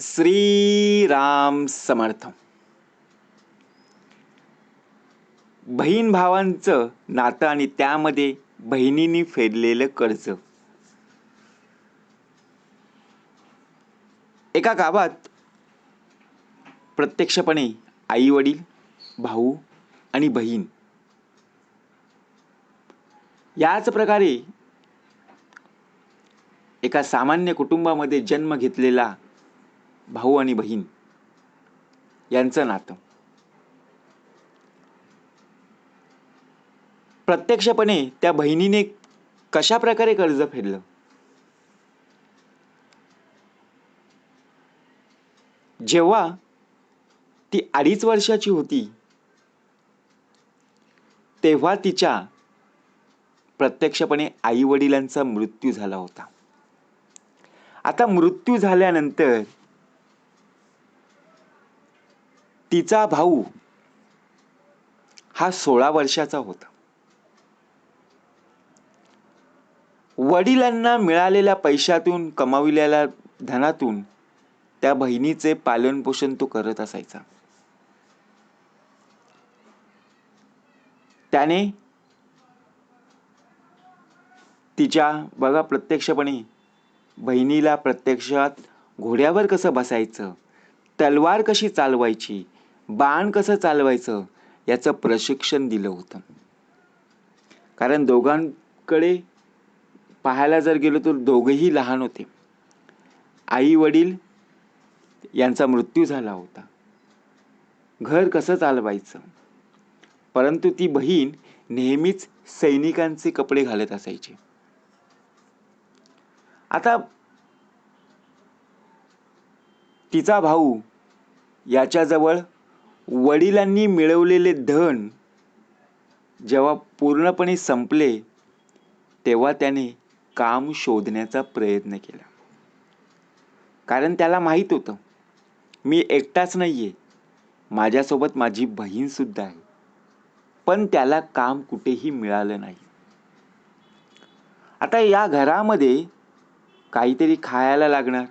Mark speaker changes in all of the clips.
Speaker 1: श्रीराम समर्थ. बहीण भावांचं नातं आणि त्यामध्ये बहिणींनी फेडलेलं कर्ज. एका गावात प्रत्यक्षपणे आई वडील भाऊ आणि बहीण. याच प्रकारे एका सामान्य कुटुंबामध्ये जन्म घेतलेला भाऊ आणि बहीण. यांचं नातं. प्रत्यक्षपणे त्या बहिणीने कशा प्रकारे कर्ज फेडलं? जेव्हा ती अडीच वर्षाची होती तेव्हा तिच्या प्रत्यक्षपणे आई वडिलांचा मृत्यू झाला होता. आता मृत्यू झाल्यानंतर तिचा भाऊ हा सोळा वर्षाचा होता. वडिलांना मिळालेल्या पैशातून कमाविलेल्या धनातून त्या बहिणीचे पालनपोषण तो करत असायचा. त्याने तिच्या बघा प्रत्यक्षपणे बहिणीला प्रत्यक्षात घोड्यावर कसं बसायचं तलवार कशी चालवायची बाण कसं चालवायचं याचं प्रशिक्षण दिलं होतं. कारण दोघांकडे पाहायला जर गेलो तर दोघेही लहान होते. आई वडील यांचा मृत्यू झाला होता. घर कसं चालवायचं? परंतु ती बहीण नेहमीच सैनिकांचे कपडे घालत असायची. आता तिचा भाऊ याच्याजवळ वडिलांनी मिळवलेले धन जेव्हा पूर्णपणे संपले तेव्हा त्याने काम शोधण्याचा प्रयत्न केला. कारण त्याला माहीत होतं मी एकटाच नाही आहे माझ्यासोबत माझी बहीणसुद्धा आहे. पण त्याला काम कुठेही मिळालं नाही. आता या घरामध्ये काहीतरी खायला लागणार.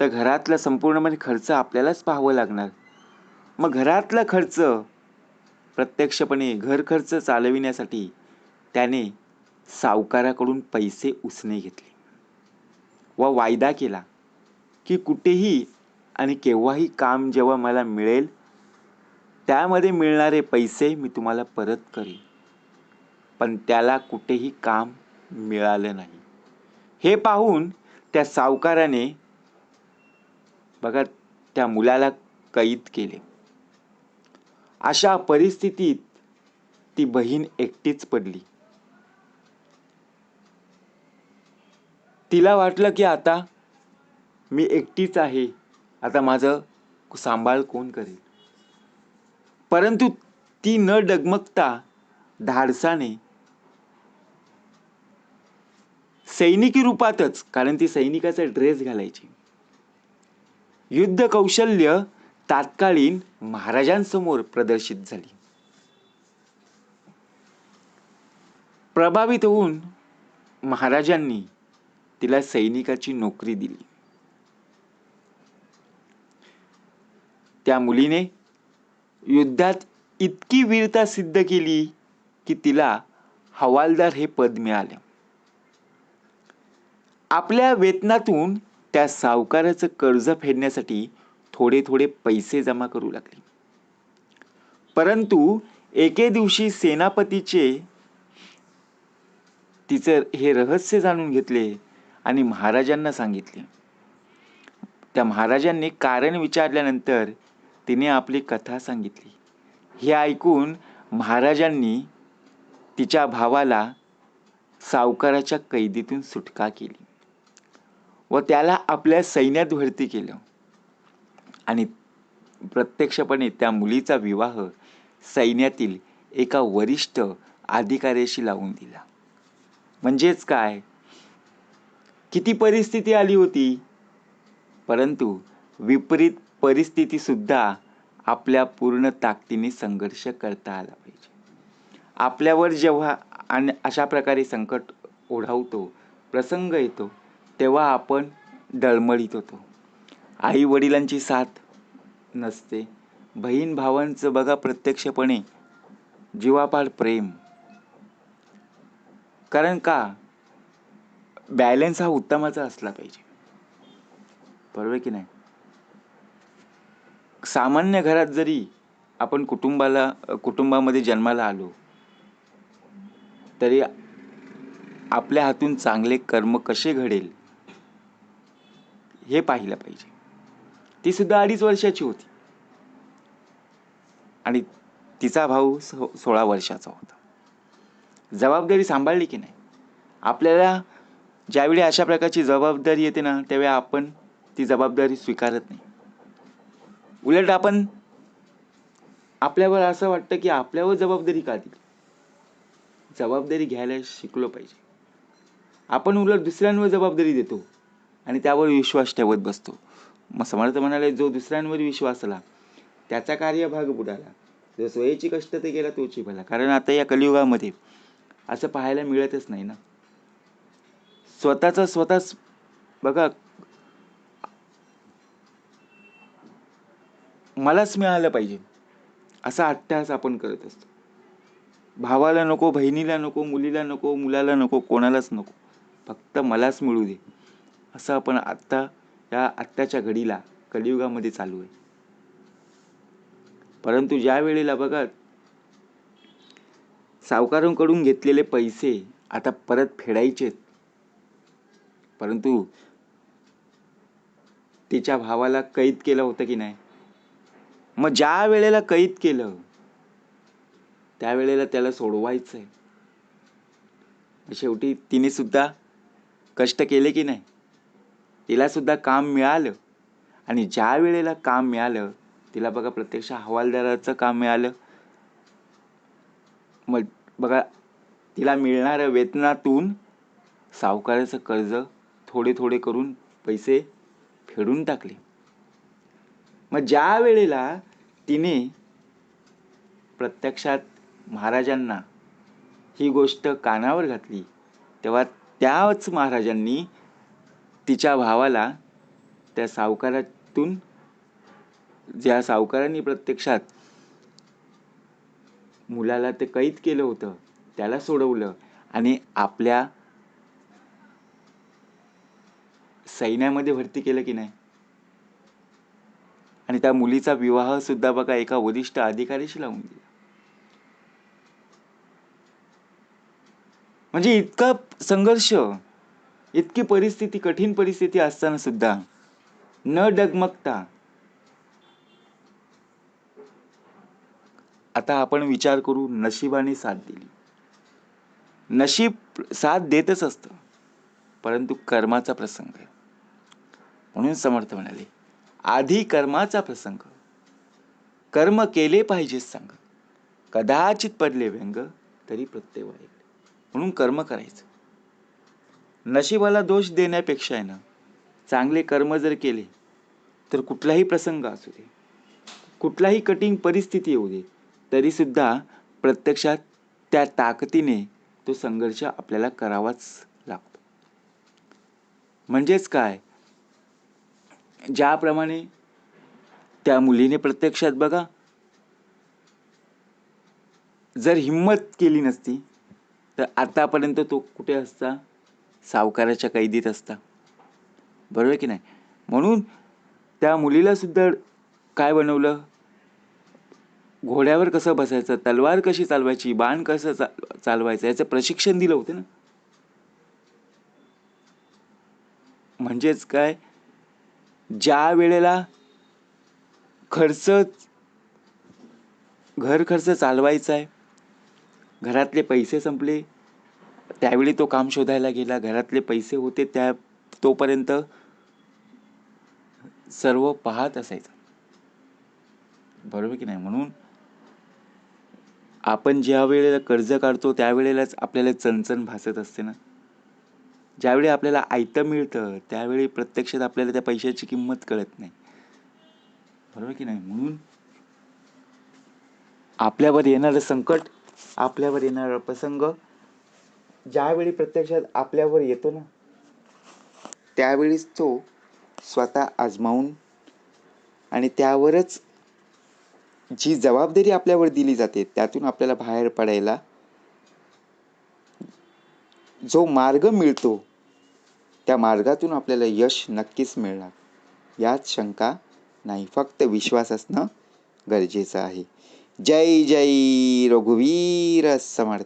Speaker 1: तर घरातला संपूर्णपणे म्हणजे खर्च आपल्यालाच पाहावं लागणार. मग घरातला खर्च प्रत्यक्षपणे घर खर्च चालविण्यासाठी त्याने सावकाराकडून पैसे उसने घेतले व वायदा केला की कुठेही आणि केव्हाही काम जेव्हा मला मिळेल त्यामध्ये मिळणारे पैसे मी तुम्हाला परत करेन. पण त्याला कुठेही काम मिळालं नाही. हे पाहून त्या सावकाराने बघा त्या मुलाला कैद केले. अशा परिस्थितीत ती बहीण एकटीच पडली. तिला वाटलं की आता मी एकटीच आहे. आता माझं सांभाळ कोण करेल? परंतु ती न डगमगता धाडसाने सैनिकी रूपातच कारण ती सैनिकाचा ड्रेस घालायची युद्ध कौशल्य तात्कालीन महाराजांसमोर प्रदर्शित झाली. प्रभावित होऊन महाराजांनी तिला सैनिकाची नोकरी दिली. त्या मुलीने युद्धात इतकी वीरता सिद्ध केली की तिला हवालदार हे पद मिळाले. आपल्या वेतनातून त्या सावकाराचं कर्ज फेडण्यासाठी थोडे थोडे पैसे जमा करू लागले. परंतु एके दिवशी सेनापतीचे तिचं हे रहस्य जाणून घेतले आणि महाराजांना सांगितले. त्या महाराजांनी कारण विचारल्यानंतर तिने आपली कथा सांगितली. हे ऐकून महाराजांनी तिच्या भावाला सावकाराच्या कैदीतून सुटका केली व त्याला आपल्या सैन्यात भरती केलं. आणि प्रत्यक्षपणे त्या मुलीचा विवाह सैन्यातील एका वरिष्ठ अधिकाऱ्याशी लावून दिला. म्हणजेच काय? किती परिस्थिती आली होती? परंतु विपरीत परिस्थितीसुद्धा आपल्या पूर्ण ताकदीने संघर्ष करता आला पाहिजे. आपल्यावर जेव्हा आणि अशा प्रकारे संकट ओढावतो प्रसंग येतो तेव्हा आपण डळमळीत होतो. आई वडिलांची साथ नसते. बहीण भावांचं बघा प्रत्यक्षपणे. जीवापाड प्रेम. कारण का? बॅलन्स हा उत्तमाचा असला पाहिजे. बरोबर की नाही? सामान्य घरात जरी आपण कुटुंबाला कुटुंबामध्ये जन्माला आलो तरी आपल्या हातून चांगले कर्म कसे घडेल हे पाहिलं पाहिजे. ती सुद्धा अडीच वर्षाची होती. आणि तिचा भाऊ सो सोळा वर्षाचा होता. जबाबदारी सांभाळली की नाही? आपल्याला ज्यावेळी अशा प्रकारची जबाबदारी येते ना त्यावेळी आपण ती जबाबदारी स्वीकारत नाही. उलट आपण आपल्यावर असं वाटतं की आपल्यावर जबाबदारी का दिली? जबाबदारी घ्यायला शिकलो पाहिजे. आपण उलट दुसऱ्यांवर जबाबदारी देतो आणि त्यावर विश्वास ठेवत बसतो. मग समर्थ म्हणाले जो दुसऱ्यांवर विश्वासला त्याचा त्याचा कार्यभाग बुडाला. जो स्वयची कष्ट ते गेला तोची भला. कारण आता या कलियुगामध्ये असं पाहायला मिळतच नाही ना. स्वतःचा स्वतःच बघा मलाच मिळालं पाहिजे असा अट्टहास आपण करत असतो. भावाला नको बहिणीला नको मुलीला नको मुलाला नको कोणालाच नको. फक्त मलाच मिळू दे असं आपण आत्ता या आत्ताच्या घडीला कलियुगामध्ये चालू आहे. परंतु ज्या वेळेला बघा सावकारांकडून घेतलेले पैसे आता परत फेडायचेत. परंतु तिच्या भावाला कैद केलं होतं की नाही? मग ज्या वेळेला कैद केलं त्यावेळेला त्याला सोडवायचं आहे शेवटी तिने सुद्धा कष्ट केले की नाही? तिला सुद्धा काम मिळालं. आणि ज्या वेळेला काम मिळालं तिला बघा प्रत्यक्ष हवालदाराचं काम मिळालं. मग बघा तिला मिळणाऱ्या वेतनातून सावकाराचं कर्ज थोडे थोडे करून पैसे फेडून टाकले. मग ज्या वेळेला तिने प्रत्यक्षात महाराजांना ही गोष्ट कानावर घातली तेव्हा त्याच महाराजांनी तिच्या भावाला त्या सावकारातून ज्या सावकारांनी प्रत्यक्षात मुलाला ते कैद केलं होतं त्याला सोडवलं आणि आपल्या सैन्यामध्ये भरती केलं की नाही? आणि त्या मुलीचा विवाह सुद्धा बघा एका वरिष्ठ अधिकारीशी लावून दिला. म्हणजे इतका संघर्ष. इतकी परिस्थिती कठीण परिस्थिती असताना सुद्धा न डगमगता आता आपण विचार करू नशिबाने साथ दिली. नशीब साथ देतच असतं परंतु कर्माचा प्रसंग आहे. म्हणून समर्थ म्हणाले आधी कर्माचा प्रसंग कर्म केले पाहिजे सांग. कदाचित पडले व्यंग तरी प्रत्यय वाईट म्हणून कर्म करायचं. नशिबाला दोष देण्यापेक्षा आहे ना चांगले कर्म जर केले तर कुठलाही प्रसंग असू दे कुठलाही कठीण परिस्थिती येऊ दे तरी सुद्धा प्रत्यक्षात त्या ताकदीने तो संघर्ष आपल्याला करावाच लागतो. म्हणजेच काय? ज्याप्रमाणे त्या मुलीने प्रत्यक्षात बघा जर हिंमत केली नसती तर आतापर्यंत तो कुठे असता? सावकाराच्या कैदीत असता. बरोबर की नाही? म्हणून त्या मुलीला सुद्धा काय बनवलं? घोड्यावर कसं बसायचं? तलवार कशी चालवायची? बाण कसं चा चालवायचं? याचं प्रशिक्षण दिलं होतं ना. म्हणजेच काय? ज्या वेळेला खर्च घर खर्च चालवायचा आहे घरातले पैसे संपले त्यावेळी तो काम शोधायला गेला. घरातले पैसे होते त्या तोपर्यंत सर्व पाहत असायचं. बरोबर की नाही? म्हणून आपण ज्या वेळेला कर्ज काढतो त्यावेळेलाच आपल्याला चणचण भासत असते ना? ज्यावेळी आपल्याला आयतं मिळतं त्यावेळी प्रत्यक्षात आपल्याला त्या पैशाची किंमत कळत नाही. बरोबर की नाही? म्हणून आपल्यावर येणारं संकट आपल्यावर येणारा प्रसंग ज्यावेळी प्रत्यक्षात आपल्यावर येतो ना त्यावेळीच तो स्वतः आजमावून आणि त्यावरच जी जबाबदारी आपल्यावर दिली जाते त्यातून आपल्याला बाहेर पडायला जो मार्ग मिळतो त्या मार्गातून आपल्याला यश नक्कीच मिळणार. यात शंका नाही फक्त विश्वास असणं गरजेचं आहे. जय जय रघुवीर समर्थ.